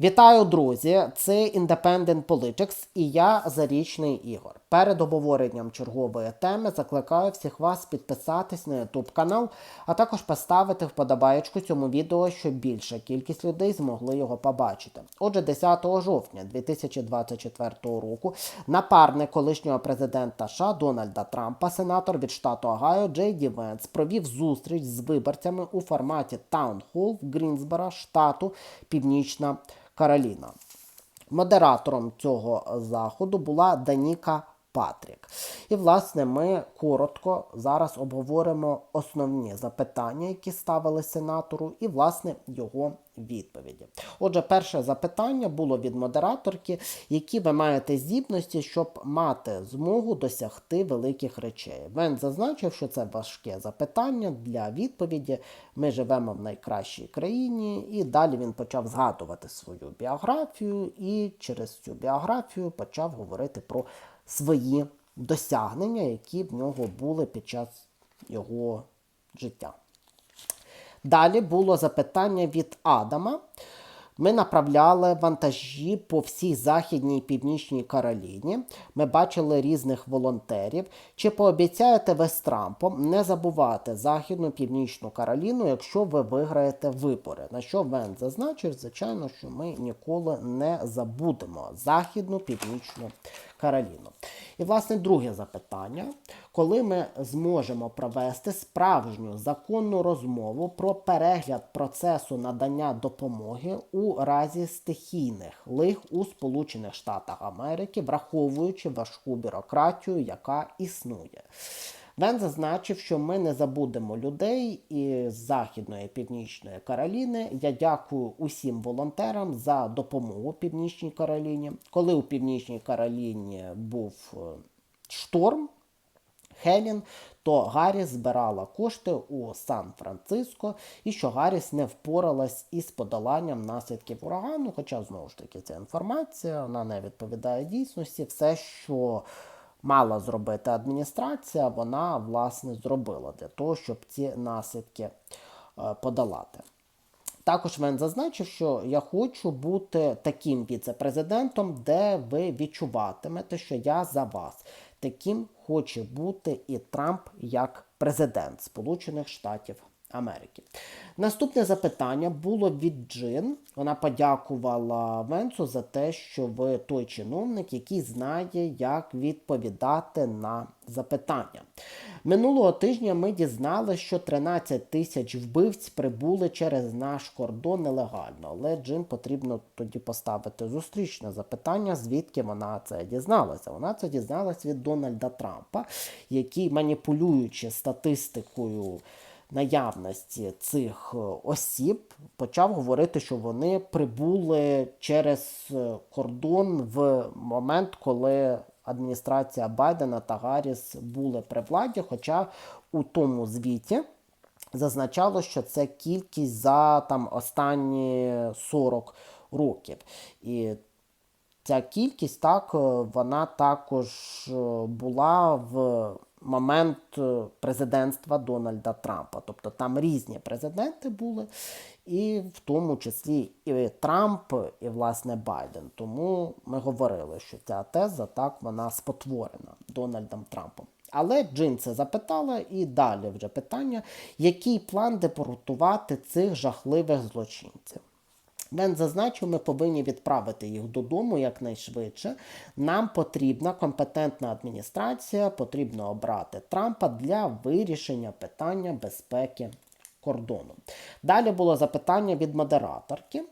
Вітаю, друзі! Це Independent Politics і я Зарічний Ігор. Перед обговоренням чергової теми закликаю всіх вас підписатись на YouTube канал, а також поставити вподобаєчку цьому відео, щоб більша кількість людей змогли його побачити. Отже, 10 жовтня 2024 року напарник колишнього президента США Дональда Трампа, сенатор від штату Огайо Джей Ді Венс провів зустріч з виборцями у форматі Таун Холл в Грінсбора, штату Північна Кароліна. Модератором цього заходу була Даніка Патрік. І, власне, ми коротко зараз обговоримо основні запитання, які ставили сенатору, і, власне, його відповіді. Отже, перше запитання було від модераторки, які ви маєте здібності, щоб мати змогу досягти великих речей. Вен зазначив, що це важке запитання для відповіді. Ми живемо в найкращій країні, і далі він почав згадувати свою біографію, і через цю біографію почав говорити про свої досягнення, які в нього були під час його життя. Далі було запитання від Адама. Ми направляли вантажі по всій Західній і Північній Кароліні. Ми бачили різних волонтерів. Чи пообіцяєте ви з Трампом не забувати Західну Північну Кароліну, якщо ви виграєте вибори? На що Вен зазначив, звичайно, що ми ніколи не забудемо Західну Північну Кароліну. І, власне, друге запитання: коли ми зможемо провести справжню законну розмову про перегляд процесу надання допомоги у разі стихійних лих у Сполучених Штатах Америки, враховуючи важку бюрократію, яка існує. Вен зазначив, що ми не забудемо людей із Західної Північної Кароліни. Я дякую усім волонтерам за допомогу Північній Кароліні. Коли у Північній Кароліні був е, шторм, Хелін, то Гарріс збирала кошти у Сан-Франциско, і що Гарріс не впоралась із подоланням наслідків урагану. Хоча, знову ж таки, ця інформація вона не відповідає дійсності. Все, що мала зробити адміністрація, вона власне зробила для того, щоб ці наслідки е, подолати. Також він зазначив, що я хочу бути таким віце-президентом, де ви відчуватимете, що я за вас. Таким хоче бути і Трамп як президент Сполучених Штатів Америки. Наступне запитання було від Джин. Вона подякувала Венцу за те, що ви той чиновник, який знає, як відповідати на запитання. Минулого тижня ми дізналися, що 13 тисяч вбивць прибули через наш кордон нелегально. Але Джин потрібно тоді поставити зустрічне запитання, звідки вона це дізналася. Вона це дізналась від Дональда Трампа, який маніпулюючи статистикою наявності цих е, осіб почав говорити, що вони прибули через е, кордон в момент, коли адміністрація Байдена та Гарріс були при владі. Хоча у тому звіті зазначало, що це кількість за там останні 40 років. І Ця кількість так, е, вона також була в момент е, президентства Дональда Трампа. Тобто там різні президенти були, і в тому числі і Трамп, і власне Байден. Тому ми говорили, що ця теза так вона спотворена Дональдом Трампом. Але Джин це запитала, і далі вже питання, який план депортувати цих жахливих злочинців. Він зазначив, ми повинні відправити їх додому якнайшвидше. Нам потрібна компетентна адміністрація, потрібно обрати Трампа для вирішення питання безпеки кордону. Далі було запитання від модераторки.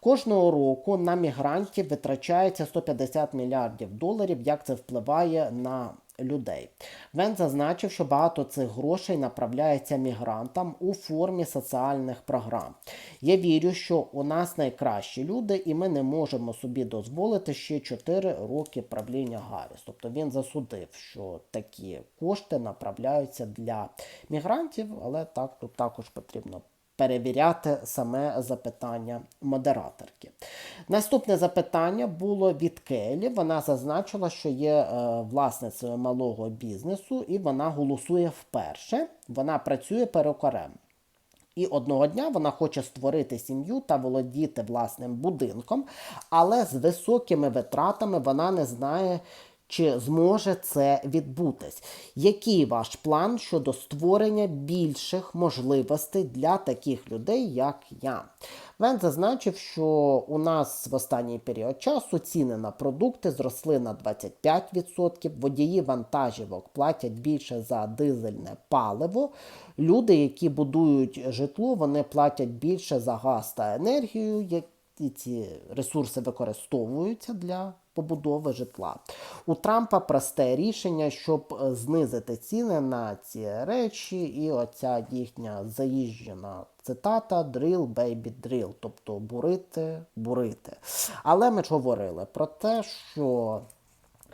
Кожного року на мігрантів витрачається 150 мільярдів доларів. Як це впливає на людей. Вен зазначив, що багато цих грошей направляється мігрантам у формі соціальних програм. Я вірю, що у нас найкращі люди, і ми не можемо собі дозволити ще 4 роки правління Гарріс. Тобто він засудив, що такі кошти направляються для мігрантів, але так тут також потрібно перевіряти саме запитання модераторки. Наступне запитання було від Келі. Вона зазначила, що є е, власницею малого бізнесу, і вона голосує вперше. Вона працює перукарем. І одного дня вона хоче створити сім'ю та володіти власним будинком, але з високими витратами вона не знає, чи зможе це відбутись. Який ваш план щодо створення більших можливостей для таких людей, як я? Вен зазначив, що у нас в останній період часу ціни на продукти зросли на 25%, водії вантажівок платять більше за дизельне паливо. Люди, які будують житло, вони платять більше за газ та енергію, які ці ресурси використовуються для побудови житла. У Трампа просте рішення, щоб е, знизити ціни на ці речі, і оця їхня заїжджена цитата drill, baby, drill, тобто бурити, бурити. Але ми ж говорили про те, що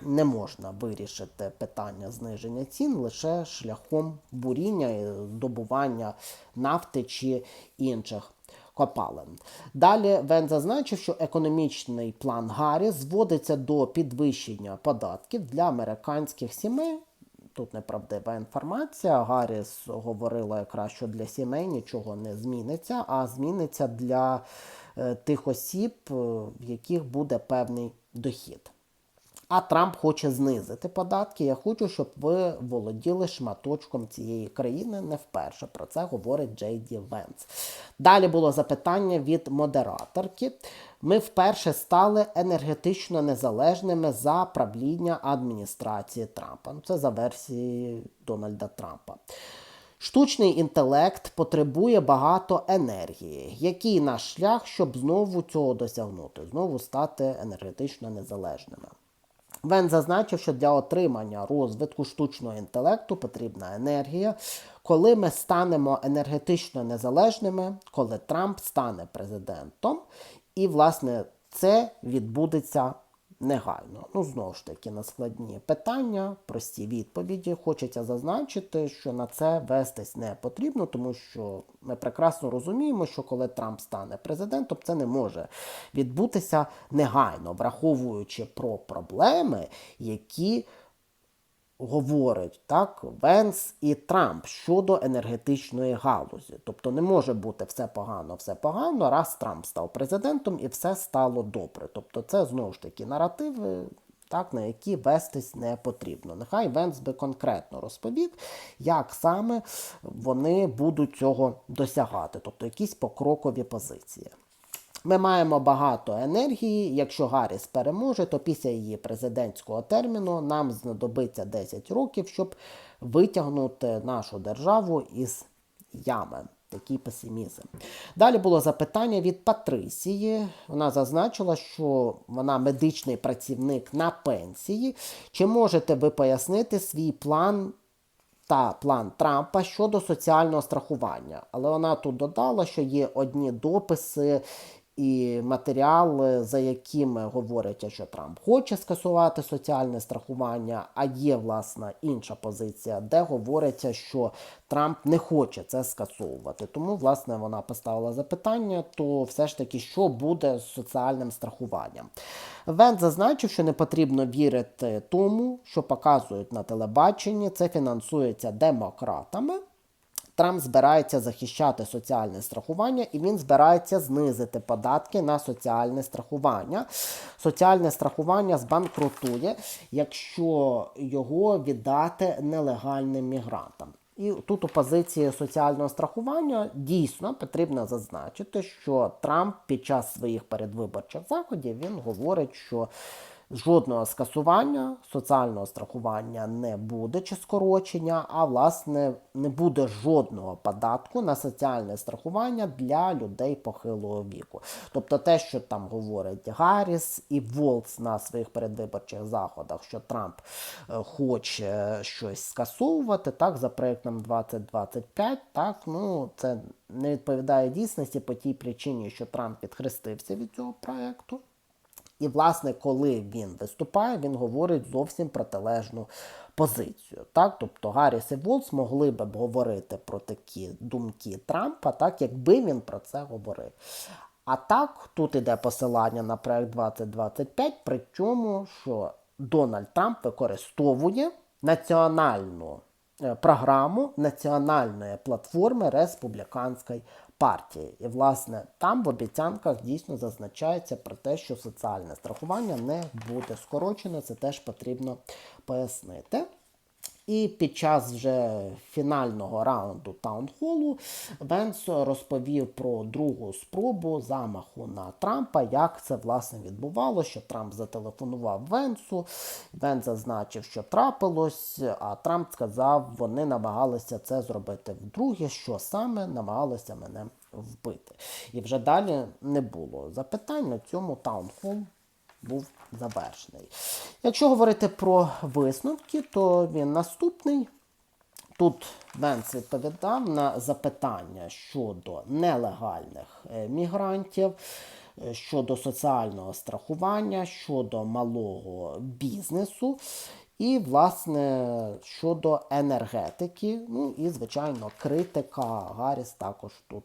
не можна вирішити питання зниження цін лише шляхом буріння і здобування нафти чи інших копалин. Далі Вен зазначив, що економічний план Гаррі зводиться до підвищення податків для американських сімей. Тут неправдива інформація. Гарріс говорила якраз, що для сімей нічого не зміниться, а зміниться для е, тих осіб, е, в яких буде певний дохід. А Трамп хоче знизити податки. Я хочу, щоб ви володіли шматочком цієї країни не вперше. Про це говорить Джей Ді Венс. Далі було запитання від модераторки. Ми вперше стали енергетично незалежними за правління адміністрації Трампа. Ну, Це за версією Дональда Трампа. Штучний інтелект потребує багато енергії. Який наш шлях, щоб знову цього досягнути, знову стати енергетично незалежними? Вен зазначив, що для отримання розвитку штучного інтелекту потрібна енергія. Коли ми станемо енергетично незалежними, коли Трамп стане президентом, і, власне, це відбудеться негайно. Ну, знову ж таки, на складні питання, прості відповіді. Хочеться зазначити, що на це вестись не потрібно, тому що ми прекрасно розуміємо, що коли Трамп стане президентом, це не може відбутися негайно, враховуючи про проблеми, які говорить так Венс і Трамп щодо енергетичної галузі. Тобто не може бути все погано, все погано, раз Трамп став президентом і все стало добре. Тобто, це знову ж таки наративи. Так, на які вестись не потрібно. Нехай Венс би конкретно розповів, як саме вони будуть цього досягати, тобто якісь покрокові позиції. Ми маємо багато енергії. Якщо Гарріс переможе, то після її президентського терміну нам знадобиться 10 років, щоб витягнути нашу державу із ями. Такий песимізм. Далі було запитання від Патрисії. Вона зазначила, що вона медичний працівник на пенсії. Чи можете ви пояснити свій план та план Трампа щодо соціального страхування? Але вона тут додала, що є одні дописи і матеріали, за якими говорять, що Трамп хоче скасувати соціальне страхування, а є власна інша позиція, де говориться, що Трамп не хоче це скасовувати. Тому, власне, вона поставила запитання: то все ж таки, що буде з соціальним страхуванням? Вен зазначив, що не потрібно вірити тому, що показують на телебаченні. Це фінансується демократами. Трамп збирається захищати соціальне страхування і він збирається знизити податки на соціальне страхування. Соціальне страхування збанкрутує, якщо його віддати нелегальним мігрантам. І тут у позиції соціального страхування дійсно потрібно зазначити, що Трамп під час своїх передвиборчих заходів він говорить, що Жодного скасування соціального страхування не буде чи скорочення, а власне не буде жодного податку на соціальне страхування для людей похилого віку. Тобто те, що там говорить Гарріс і Волц на своїх передвиборчих заходах, що Трамп е, хоче щось скасовувати, так за проектом 2025, так ну це не відповідає дійсності по тій причині, що Трамп відхрестився від цього проекту. І, власне, коли він виступає, він говорить зовсім протилежну позицію. Так? Тобто Гарріс і Волс могли б говорити про такі думки Трампа, так, якби він про це говорив. А так, тут іде посилання на проект 2025, причому, що Дональд Трамп використовує національну е, програму національної платформи республіканської партії. І, власне, там в обіцянках дійсно зазначається про те, що соціальне страхування не буде скорочено. Це теж потрібно пояснити. І під час вже фінального раунду таунхолу Венс розповів про другу спробу замаху на Трампа, як це власне відбувалося, що Трамп зателефонував Венсу. Венс зазначив, що трапилось, а Трамп сказав, вони намагалися це зробити вдруге, що саме намагалися мене вбити. І вже далі не було запитань на цьому таунхол був завершений. Якщо говорити про висновки, то він наступний. Тут Венс відповідав на запитання щодо нелегальних е, мігрантів, е, щодо соціального страхування, щодо малого бізнесу. І, власне, щодо енергетики, ну і, звичайно, критика Гарріс також тут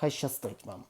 Хай щастить вам!